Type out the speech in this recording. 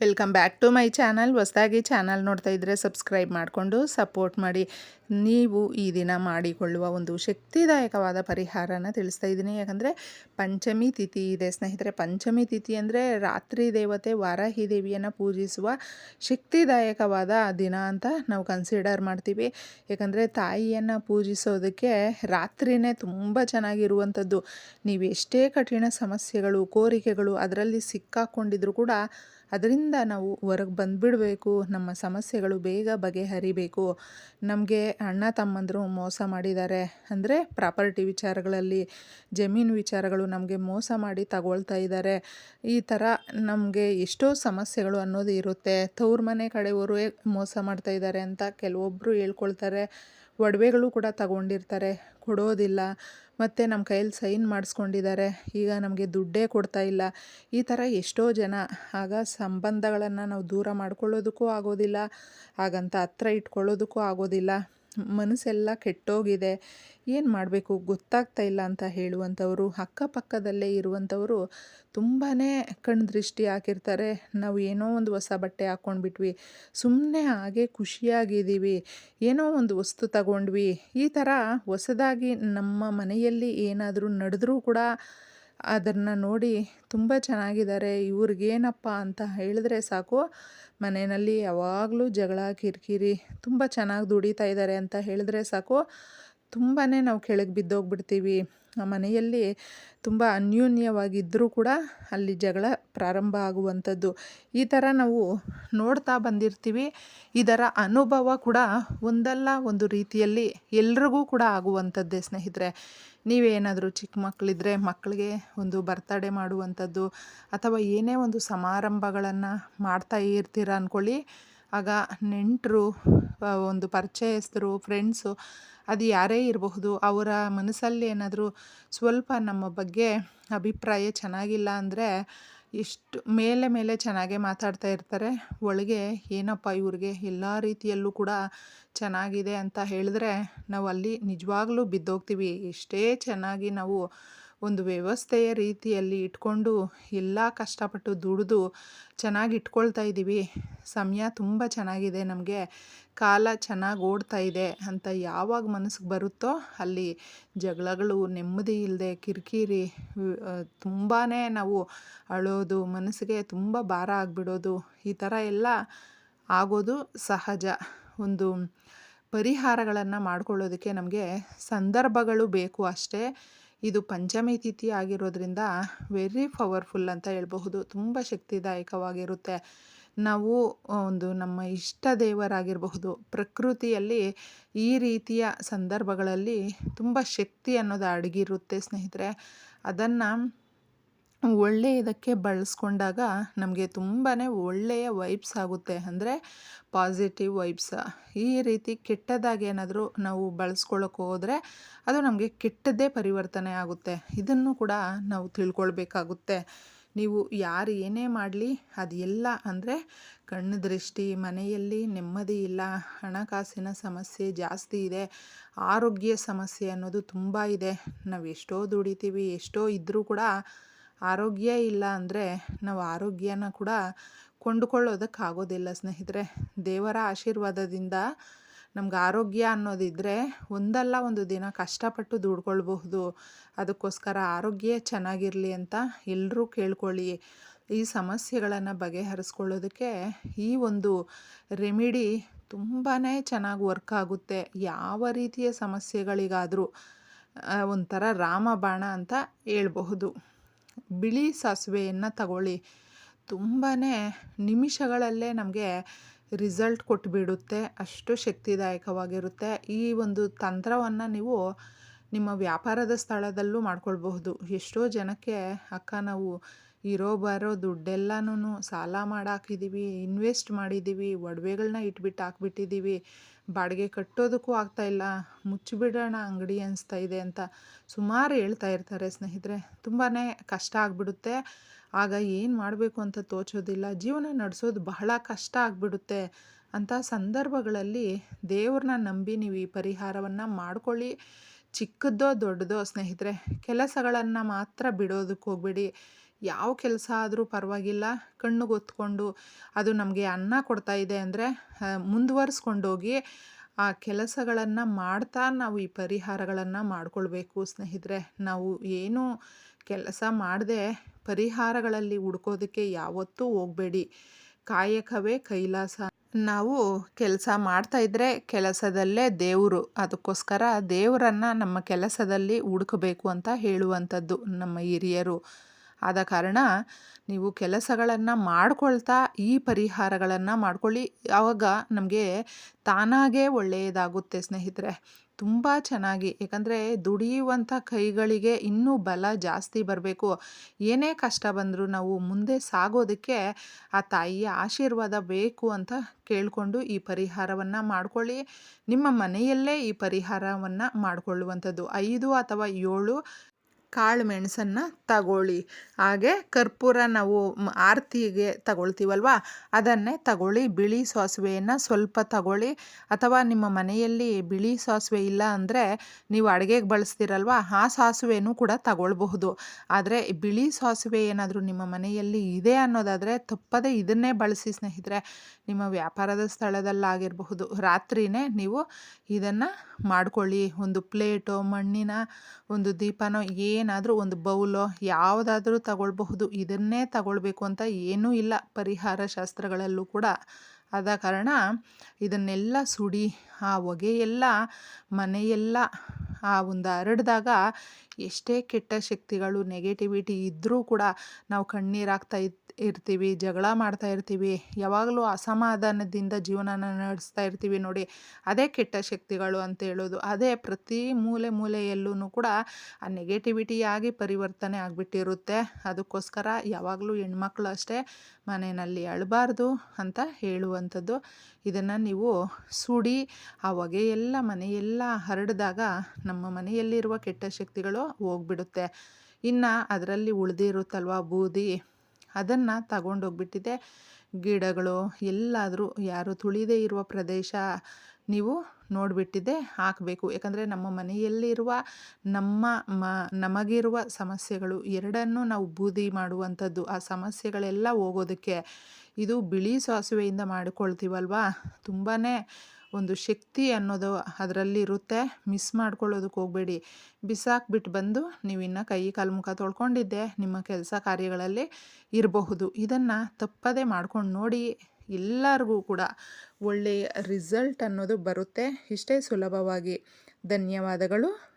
Welcome back to my channel ಹೊಸದಾಗಿ channel ನೋಡ್ತಾ ಇದ್ದರೆ ಸಬ್ಸ್ಕ್ರೈಬ್ ಮಾಡಿಕೊಂಡು ಸಪೋರ್ಟ್ ಮಾಡಿ. ನೀವು ಈ ದಿನ ಮಾಡಿಕೊಳ್ಳುವ ಒಂದು ಶಕ್ತಿದಾಯಕವಾದ ಪರಿಹಾರನ ತಿಳಿಸ್ತಾ ಇದ್ದೀನಿ. ಯಾಕಂದರೆ ಪಂಚಮಿ ತಿಥಿ ಇದೆ. ಸ್ನೇಹಿತರೆ, ಪಂಚಮಿ ತಿಥಿ ಅಂದರೆ ರಾತ್ರಿ ದೇವತೆ ವಾರಾಹಿ ದೇವಿಯನ್ನು ಪೂಜಿಸುವ ಶಕ್ತಿದಾಯಕವಾದ ದಿನ ಅಂತ ನಾವು ಕನ್ಸಿಡರ್ ಮಾಡ್ತೀವಿ. ಯಾಕಂದರೆ ತಾಯಿಯನ್ನು ಪೂಜಿಸೋದಕ್ಕೆ ರಾತ್ರಿನೇ ತುಂಬ ಚೆನ್ನಾಗಿರುವಂಥದ್ದು. ನೀವು ಎಷ್ಟೇ ಕಠಿಣ ಸಮಸ್ಯೆಗಳು, ಕೋರಿಕೆಗಳು ಅದರಲ್ಲಿ ಸಿಕ್ಕಾಕ್ಕೊಂಡಿದ್ರು ಕೂಡ ಅದರಿಂದ ನಾವು ಹೊರಗೆ ಬಂದುಬಿಡಬೇಕು, ನಮ್ಮ ಸಮಸ್ಯೆಗಳು ಬೇಗ ಬಗೆಹರಿಬೇಕು. ನಮಗೆ ಅಣ್ಣ ತಮ್ಮಂದರು ಮೋಸ ಮಾಡಿದ್ದಾರೆ. ಅಂದರೆ ಪ್ರಾಪರ್ಟಿ ವಿಚಾರಗಳಲ್ಲಿ, ಜಮೀನು ವಿಚಾರಗಳು ನಮಗೆ ಮೋಸ ಮಾಡಿ ತಗೊಳ್ತಾ ಇದ್ದಾರೆ. ಈ ಥರ ನಮಗೆ ಎಷ್ಟೋ ಸಮಸ್ಯೆಗಳು ಅನ್ನೋದು ಇರುತ್ತೆ. ತವ್ರ ಮನೆ ಕಡೆಯವರು ಮೋಸ ಮಾಡ್ತಾ ಇದ್ದಾರೆ ಅಂತ ಕೆಲವೊಬ್ಬರು ಹೇಳ್ಕೊಳ್ತಾರೆ. ಒಡವೆಗಳು ಕೂಡ ತಗೊಂಡಿರ್ತಾರೆ. ಕೊಡೋದಿಲ್ಲ. ಮತ್ತು ನಮ್ಮ ಕೈಯಲ್ಲಿ ಸೈನ್ ಮಾಡಿಸ್ಕೊಂಡಿದ್ದಾರೆ. ಈಗ ನಮಗೆ ದುಡ್ಡೇ ಕೊಡ್ತಾ ಇಲ್ಲ. ಈ ಥರ ಎಷ್ಟೋ ಜನ ಆಗ ಸಂಬಂಧಗಳನ್ನು ನಾವು ದೂರ ಮಾಡ್ಕೊಳ್ಳೋದಕ್ಕೂ ಆಗೋದಿಲ್ಲ. ಹಾಗಂತ ಹತ್ರ ಇಟ್ಕೊಳ್ಳೋದಕ್ಕೂ ಆಗೋದಿಲ್ಲ. ಮನಸ್ಸೆಲ್ಲ ಕೆಟ್ಟೋಗಿದೆ, ಏನು ಮಾಡಬೇಕು? ಗೊತ್ತಾಗ್ತಾ ಇಲ್ಲ ಅಂತ ಹೇಳುವಂಥವರು, ಅಕ್ಕಪಕ್ಕದಲ್ಲೇ ಇರುವಂಥವರು ತುಂಬಾ ಕಣ್ದೃಷ್ಟಿ ಹಾಕಿರ್ತಾರೆ. ನಾವು ಏನೋ ಒಂದು ಹೊಸ ಬಟ್ಟೆ ಹಾಕ್ಕೊಂಡ್ಬಿಟ್ವಿ ಸುಮ್ಮನೆ ಹಾಗೆ ಖುಷಿಯಾಗಿದ್ದೀವಿ, ಏನೋ ಒಂದು ವಸ್ತು ತಗೊಂಡ್ವಿ. ಈ ಥರ ಹೊಸದಾಗಿ ನಮ್ಮ ಮನೆಯಲ್ಲಿ ಏನಾದರೂ ನಡೆದ್ರೂ ಕೂಡ ಅದನ್ನು ನೋಡಿ ತುಂಬ ಚೆನ್ನಾಗಿದ್ದಾರೆ. ಇವ್ರಿಗೇನಪ್ಪ ಅಂತ ಹೇಳಿದ್ರೆ ಸಾಕು. ಮನೆಯಲ್ಲಿ ಯಾವಾಗಲೂ ಜಗಳ, ಕಿರಿಕಿರಿ ತುಂಬ ಚೆನ್ನಾಗಿ ದುಡಿತಾ ಇದ್ದಾರೆ ಅಂತ ಹೇಳಿದ್ರೆ ಸಾಕು. ತುಂಬಾ ನಾವು ಕೆಳಗೆ ಬಿದ್ದೋಗ್ಬಿಡ್ತೀವಿ. ಆ ಮನೆಯಲ್ಲಿ ತುಂಬ ಅನ್ಯೂನ್ಯವಾಗಿದ್ದರೂ ಕೂಡ ಅಲ್ಲಿ ಜಗಳ ಪ್ರಾರಂಭ ಆಗುವಂಥದ್ದು. ಈ ಥರ ನಾವು ನೋಡ್ತಾ ಬಂದಿರ್ತೀವಿ. ಇದರ ಅನುಭವ ಕೂಡ ಒಂದಲ್ಲ ಒಂದು ರೀತಿಯಲ್ಲಿ ಎಲ್ರಿಗೂ ಕೂಡ ಆಗುವಂಥದ್ದೇ ಸ್ನೇಹಿತರೆ. ನೀವೇನಾದರೂ ಚಿಕ್ಕ ಮಕ್ಕಳಿದ್ರೆ ಮಕ್ಕಳಿಗೆ ಒಂದು ಬರ್ತಡೇ ಮಾಡುವಂಥದ್ದು ಅಥವಾ ಏನೇ ಒಂದು ಸಮಾರಂಭಗಳನ್ನು ಮಾಡ್ತಾ ಇರ್ತೀರ ಅಂದ್ಕೊಳ್ಳಿ ಆಗ ನೆಂಟರು ಒಂದು ಪರಿಚಯಸ್ಥರು, ಫ್ರೆಂಡ್ಸು ಅದು ಯಾರೇ ಇರಬಹುದು ಅವರ ಮನಸ್ಸಲ್ಲಿ ಏನಾದರೂ ಸ್ವಲ್ಪ ನಮ್ಮ ಬಗ್ಗೆ ಅಭಿಪ್ರಾಯ ಚೆನ್ನಾಗಿಲ್ಲ ಅಂದರೆ ಇಷ್ಟು ಮೇಲೆ ಮೇಲೆ ಚೆನ್ನಾಗೇ ಮಾತಾಡ್ತಾ ಇರ್ತಾರೆ. ಒಳಗೆ ಏನಪ್ಪ ಇವ್ರಿಗೆ ಎಲ್ಲ ರೀತಿಯಲ್ಲೂ ಕೂಡ ಚೆನ್ನಾಗಿದೆ ಅಂತ ಹೇಳಿದ್ರೆ ನಾವು ಅಲ್ಲಿ ನಿಜವಾಗ್ಲೂ ಬಿದ್ದೋಗ್ತೀವಿ. ಎಷ್ಟೇ ಚೆನ್ನಾಗಿ ನಾವು ಒಂದು ವ್ಯವಸ್ಥೆಯ ರೀತಿಯಲ್ಲಿ ಇಟ್ಕೊಂಡು ಎಲ್ಲ ಕಷ್ಟಪಟ್ಟು ದುಡಿದು ಚೆನ್ನಾಗಿ ಇಟ್ಕೊಳ್ತಾ ಇದ್ದೀವಿ ಸಮಯ ತುಂಬ ಚೆನ್ನಾಗಿದೆ ನಮಗೆ. ಕಾಲ ಚೆನ್ನಾಗಿ ಓಡ್ತಾ ಇದೆ ಅಂತ ಯಾವಾಗ ಮನಸ್ಸಿಗೆ ಬರುತ್ತೋ ಅಲ್ಲಿ ಜಗಳಗಳು, ನೆಮ್ಮದಿ ಇಲ್ಲದೆ ಕಿರಿಕಿರಿ ತುಂಬಾ ನಾವು ಅಳೋದು, ಮನಸ್ಸಿಗೆ ತುಂಬ ಭಾರ ಆಗಿಬಿಡೋದು, ಈ ಥರ ಎಲ್ಲ ಆಗೋದು ಸಹಜ. ಒಂದು ಪರಿಹಾರಗಳನ್ನು ಮಾಡ್ಕೊಳ್ಳೋದಕ್ಕೆ ನಮಗೆ ಸಂದರ್ಭಗಳು ಬೇಕು ಅಷ್ಟೇ. ಇದು ಪಂಚಮಿ ತಿಥಿ ಆಗಿರೋದ್ರಿಂದ ವೆರಿ ಪವರ್ಫುಲ್ ಅಂತ ಹೇಳ್ಬಹುದು. ತುಂಬ ಶಕ್ತಿದಾಯಕವಾಗಿರುತ್ತೆ. ನಾವು ಒಂದು ನಮ್ಮ ಇಷ್ಟ ದೇವರಾಗಿರಬಹುದು. ಪ್ರಕೃತಿಯಲ್ಲಿ ಈ ರೀತಿಯ ಸಂದರ್ಭಗಳಲ್ಲಿ ತುಂಬ ಶಕ್ತಿ ಅನ್ನೋದು ಅಡಗಿರುತ್ತೆ ಸ್ನೇಹಿತರೆ. ಅದನ್ನು ಒಳ್ಳೆಯದಕ್ಕೆ ಬಳಸ್ಕೊಂಡಾಗ ನಮಗೆ ತುಂಬಾ ಒಳ್ಳೆಯ ವೈಬ್ಸ್ ಆಗುತ್ತೆ. ಅಂದರೆ ಪಾಸಿಟಿವ್ ವೈಬ್ಸ್. ಈ ರೀತಿ ಕೆಟ್ಟದಾಗಿ ಏನಾದರೂ ನಾವು ಬಳಸ್ಕೊಳ್ಳೋಕೆ ಹೋದರೆ ಅದು ನಮಗೆ ಕೆಟ್ಟದ್ದೇ ಪರಿವರ್ತನೆ ಆಗುತ್ತೆ. ಇದನ್ನು ಕೂಡ ನಾವು ತಿಳ್ಕೊಳ್ಬೇಕಾಗುತ್ತೆ. ನೀವು ಯಾರು ಏನೇ ಮಾಡಲಿ ಅದೆಲ್ಲ ಅಂದರೆ ಕಣ್ಣು ದೃಷ್ಟಿ, ಮನೆಯಲ್ಲಿ ನೆಮ್ಮದಿ ಇಲ್ಲ, ಹಣಕಾಸಿನ ಸಮಸ್ಯೆ ಜಾಸ್ತಿ ಇದೆ, ಆರೋಗ್ಯ ಸಮಸ್ಯೆ ಅನ್ನೋದು ತುಂಬ ಇದೆ. ನಾವು ಎಷ್ಟೋ ದುಡಿತೀವಿ, ಎಷ್ಟೋ ಇದ್ದರೂ ಕೂಡ ಆರೋಗ್ಯ ಇಲ್ಲ ಅಂದರೆ ನಾವು ಆರೋಗ್ಯನ ಕೂಡ ಕೊಂಡುಕೊಳ್ಳೋದಕ್ಕಾಗೋದಿಲ್ಲ ಸ್ನೇಹಿತರೆ. ದೇವರ ಆಶೀರ್ವಾದದಿಂದ ನಮ್ಗೆ ಆರೋಗ್ಯ ಅನ್ನೋದಿದ್ದರೆ ಒಂದಲ್ಲ ಒಂದು ದಿನ ಕಷ್ಟಪಟ್ಟು ದುಡ್ಕೊಳ್ಬಹುದು. ಅದಕ್ಕೋಸ್ಕರ ಆರೋಗ್ಯ ಚೆನ್ನಾಗಿರಲಿ ಅಂತ ಎಲ್ಲರೂ ಕೇಳ್ಕೊಳ್ಳಿ. ಈ ಸಮಸ್ಯೆಗಳನ್ನು ಬಗೆಹರಿಸ್ಕೊಳ್ಳೋದಕ್ಕೆ ಈ ಒಂದು ರೆಮಿಡಿ ತುಂಬಾ ಚೆನ್ನಾಗಿ ವರ್ಕ್ ಆಗುತ್ತೆ. ಯಾವ ರೀತಿಯ ಸಮಸ್ಯೆಗಳಿಗಾದರೂ ಒಂಥರ ರಾಮಬಾಣ ಅಂತ ಹೇಳ್ಬಹುದು. ಬಿಳಿ ಸಾಸಿವೆಯನ್ನು ತಗೊಳ್ಳಿ. ತುಂಬಾ ನಿಮಿಷಗಳಲ್ಲೇ ನಮಗೆ ರಿಸಲ್ಟ್ ಕೊಟ್ಟುಬಿಡುತ್ತೆ ಅಷ್ಟು ಶಕ್ತಿದಾಯಕವಾಗಿರುತ್ತೆ. ಈ ಒಂದು ತಂತ್ರವನ್ನು ನೀವು ನಿಮ್ಮ ವ್ಯಾಪಾರದ ಸ್ಥಳದಲ್ಲೂ ಮಾಡ್ಕೊಳ್ಬಹುದು. ಎಷ್ಟೋ ಜನಕ್ಕೆ ಅಕ್ಕ ನಾವು ಇರೋ ಬರೋ ದುಡ್ಡೆಲ್ಲನೂ ಸಾಲ ಮಾಡಾಕಿದ್ದೀವಿ ಇನ್ವೆಸ್ಟ್ ಮಾಡಿದ್ದೀವಿ ಒಡವೆಗಳನ್ನ ಇಟ್ಬಿಟ್ಟು ಹಾಕ್ಬಿಟ್ಟಿದ್ದೀವಿ ಬಾಡಿಗೆ ಕಟ್ಟೋದಕ್ಕೂ ಆಗ್ತಾಯಿಲ್ಲ ಮುಚ್ಚಿಬಿಡೋಣ ಅಂಗಡಿ ಅನಿಸ್ತಾ ಇದೆ ಅಂತ ಸುಮಾರು ಹೇಳ್ತಾ ಇರ್ತಾರೆ ಸ್ನೇಹಿತರೆ. ತುಂಬಾ ಕಷ್ಟ ಆಗಿಬಿಡುತ್ತೆ. ಆಗ ಏನು ಮಾಡಬೇಕು ಅಂತ ತೋಚೋದಿಲ್ಲ. ಜೀವನ ನಡೆಸೋದು ಬಹಳ ಕಷ್ಟ ಆಗಿಬಿಡುತ್ತೆ ಅಂಥ ಸಂದರ್ಭಗಳಲ್ಲಿ ದೇವ್ರನ್ನ ನಂಬಿ ನೀವು ಈ ಪರಿಹಾರವನ್ನು ಮಾಡ್ಕೊಳ್ಳಿ. ಚಿಕ್ಕದ್ದೋ ದೊಡ್ಡದೋ ಸ್ನೇಹಿತರೆ, ಕೆಲಸಗಳನ್ನು ಮಾತ್ರ ಬಿಡೋದಕ್ಕೆ ಹೋಗ್ಬೇಡಿ. ಯಾವ ಕೆಲಸ ಆದರೂ ಪರವಾಗಿಲ್ಲ. ಕಣ್ಣು ಗೊತ್ಕೊಂಡು ಅದು ನಮಗೆ ಅನ್ನ ಕೊಡ್ತಾ ಇದೆ ಅಂದರೆ ಮುಂದುವರಿಸ್ಕೊಂಡೋಗಿ ಆ ಕೆಲಸಗಳನ್ನು ಮಾಡ್ತಾ ನಾವು ಈ ಪರಿಹಾರಗಳನ್ನು ಮಾಡಿಕೊಳ್ಬೇಕು. ಸ್ನೇಹಿತರೆ, ನಾವು ಏನು ಕೆಲಸ ಮಾಡದೆ ಪರಿಹಾರಗಳಲ್ಲಿ ಹುಡ್ಕೋದಕ್ಕೆ ಯಾವತ್ತೂ ಹೋಗಬೇಡಿ. ಕಾಯಕವೇ ಕೈಲಾಸ. ನಾವು ಕೆಲಸ ಮಾಡ್ತಾ ಇದ್ದರೆ ಕೆಲಸದಲ್ಲೇ ದೇವರು. ಅದಕ್ಕೋಸ್ಕರ ದೇವರನ್ನು ನಮ್ಮ ಕೆಲಸದಲ್ಲಿ ಹುಡುಕಬೇಕು ಅಂತ ಹೇಳುವಂಥದ್ದು ನಮ್ಮ ಹಿರಿಯರು. ಆದ ಕಾರಣ ನೀವು ಕೆಲಸಗಳನ್ನು ಮಾಡ್ಕೊಳ್ತಾ ಈ ಪರಿಹಾರಗಳನ್ನು ಮಾಡ್ಕೊಳ್ಳಿ. ಆವಾಗ ನಮಗೆ ತಾನಾಗೇ ಒಳ್ಳೆಯದಾಗುತ್ತೆ ಸ್ನೇಹಿತರೆ. ತುಂಬ ಚೆನ್ನಾಗಿ. ಏಕೆಂದರೆ ದುಡಿಯುವಂಥ ಕೈಗಳಿಗೆ ಇನ್ನೂ ಬಲ ಜಾಸ್ತಿ ಬರಬೇಕು. ಏನೇ ಕಷ್ಟ ಬಂದರೂ ನಾವು ಮುಂದೆ ಸಾಗೋದಕ್ಕೆ ಆ ತಾಯಿಯ ಆಶೀರ್ವಾದ ಬೇಕು ಅಂತ ಕೇಳಿಕೊಂಡು ಈ ಪರಿಹಾರವನ್ನು ಮಾಡ್ಕೊಳ್ಳಿ. ನಿಮ್ಮ ಮನೆಯಲ್ಲೇ ಈ ಪರಿಹಾರವನ್ನು ಮಾಡಿಕೊಳ್ಳುವಂಥದ್ದು. ಐದು ಅಥವಾ ಏಳು ಕಾಳು ಮೆಣಸನ್ನು ತಗೊಳ್ಳಿ. ಹಾಗೆ ಕರ್ಪೂರ ನಾವು ಆರತಿಗೆ ತಗೊಳ್ತೀವಲ್ವ? ಅದನ್ನೇ ತಗೊಳ್ಳಿ. ಬಿಳಿ ಸಾಸಿವೆಯನ್ನು ಸ್ವಲ್ಪ ತಗೊಳ್ಳಿ. ಅಥವಾ ನಿಮ್ಮ ಮನೆಯಲ್ಲಿ ಬಿಳಿ ಸಾಸಿವೆ ಇಲ್ಲ ಅಂದರೆ ನೀವು ಅಡುಗೆಗೆ ಬಳಸ್ತೀರಲ್ವ? ಆ ಸಾಸಿವೆನೂ ಕೂಡ ತಗೊಳ್ಬಹುದು. ಆದರೆ ಬಿಳಿ ಸಾಸಿವೆ ಏನಾದರೂ ನಿಮ್ಮ ಮನೆಯಲ್ಲಿ ಇದೆ ಅನ್ನೋದಾದರೆ ತಪ್ಪದೇ ಇದನ್ನೇ ಬಳಸಿ ಸ್ನೇಹಿತರೆ. ನಿಮ್ಮ ವ್ಯಾಪಾರದ ಸ್ಥಳದಲ್ಲಾಗಿರಬಹುದು. ರಾತ್ರಿಯೇ ನೀವು ಇದನ್ನು ಮಾಡ್ಕೊಳ್ಳಿ. ಒಂದು ಪ್ಲೇಟೋ ಮಣ್ಣಿನ ಒಂದು ದೀಪನೋ ಏನಾದರೂ ಒಂದು ಬೌಲೋ ಯಾವುದಾದ್ರೂ ತಗೊಳ್ಬಹುದು. ಇದನ್ನೇ ತಗೊಳ್ಬೇಕು ಅಂತ ಏನೂ ಇಲ್ಲ. ಪರಿಹಾರ ಶಾಸ್ತ್ರಗಳಲ್ಲೂ ಕೂಡ. ಆದ ಕಾರಣ ಇದನ್ನೆಲ್ಲ ಸುಡಿ ಆ ಹೊಗೆಯೆಲ್ಲ, ಮನೆಯೆಲ್ಲ, ಆ ಒಂದು ಹರಡಿದಾಗ ಎಷ್ಟೇ ಕೆಟ್ಟ ಶಕ್ತಿಗಳು ನೆಗೆಟಿವಿಟಿ ಇದ್ದರೂ ಕೂಡ ನಾವು ಕಣ್ಣೀರಾಗ್ತಾ ಹಾಕ್ತಾ ಇರ್ತೀವಿ, ಜಗಳ ಮಾಡ್ತಾ ಇರ್ತೀವಿ, ಯಾವಾಗಲೂ ಅಸಮಾಧಾನದಿಂದ ಜೀವನನ ನಡೆಸ್ತಾ ಇರ್ತೀವಿ ನೋಡಿ, ಅದೇ ಕೆಟ್ಟ ಶಕ್ತಿಗಳು ಅಂತ ಹೇಳೋದು. ಅದೇ ಪ್ರತಿ ಮೂಲೆ ಮೂಲೆಯಲ್ಲೂ ಕೂಡ ಆ ನೆಗೆಟಿವಿಟಿಯಾಗಿ ಪರಿವರ್ತನೆ ಆಗಿಬಿಟ್ಟಿರುತ್ತೆ. ಅದಕ್ಕೋಸ್ಕರ ಯಾವಾಗಲೂ ಹೆಣ್ಮಕ್ಳು ಅಷ್ಟೇ ಮನೆಯಲ್ಲಿ ಅಳಬಾರ್ದು ಅಂತ ಹೇಳುವಂಥದ್ದು. ಇದನ್ನು ನೀವು ಸುಡಿ ಆ ಹೊಗೆಯೆಲ್ಲ ಮನೆಯೆಲ್ಲ ಹರಡಿದಾಗ ನಮ್ಮ ಮನೆಯಲ್ಲಿರುವ ಕೆಟ್ಟ ಶಕ್ತಿಗಳು ಹೋಗ್ಬಿಡುತ್ತೆ. ಇನ್ನು ಅದರಲ್ಲಿ ಉಳಿದಿರುತ್ತಲ್ವ ಬೂದಿ? ಅದನ್ನು ತಗೊಂಡೋಗ್ಬಿಟ್ಟಿದೆ. ಗಿಡಗಳು ಎಲ್ಲಾದರೂ ಯಾರು ತುಳಿದೇ ಇರುವ ಪ್ರದೇಶ ನೀವು ನೋಡಿಬಿಟ್ಟಿದ್ದೆ ಹಾಕಬೇಕು. ಯಾಕಂದರೆ ನಮ್ಮ ಮನೆಯಲ್ಲಿರುವ ನಮ್ಮ ಮ, ನಮಗಿರುವ ಸಮಸ್ಯೆಗಳು ಎರಡನ್ನೂ ನಾವು ಬೂದಿ ಮಾಡುವಂಥದ್ದು. ಆ ಸಮಸ್ಯೆಗಳೆಲ್ಲ ಹೋಗೋದಕ್ಕೆ ಇದು ಬಿಳಿ ಸಾಸುವೆಯಿಂದ ಮಾಡಿಕೊಳ್ತೀವಲ್ವಾ? ತುಂಬಾ ಒಂದು ಶಕ್ತಿ ಅನ್ನೋದು ಅದರಲ್ಲಿರುತ್ತೆ. ಮಿಸ್ ಮಾಡ್ಕೊಳ್ಳೋದಕ್ಕೆ ಹೋಗಬೇಡಿ. ಬಿಸಾಕ್ಬಿಟ್ಟು ಬಂದು ನೀವು ಇನ್ನು ಕೈ ಕಾಲು ಮುಖ ತೊಳ್ಕೊಂಡಿದ್ದೆ. ನಿಮ್ಮ ಕೆಲಸ ಕಾರ್ಯಗಳಲ್ಲಿ ಇರಬಹುದು. ಇದನ್ನು ತಪ್ಪದೇ ಮಾಡ್ಕೊಂಡು ನೋಡಿ ಎಲ್ಲರಿಗೂ ಕೂಡ ಒಳ್ಳೆಯ ರಿಸಲ್ಟ್ ಅನ್ನೋದು ಬರುತ್ತೆ. ಇಷ್ಟೇ ಸುಲಭವಾಗಿ. ಧನ್ಯವಾದಗಳು.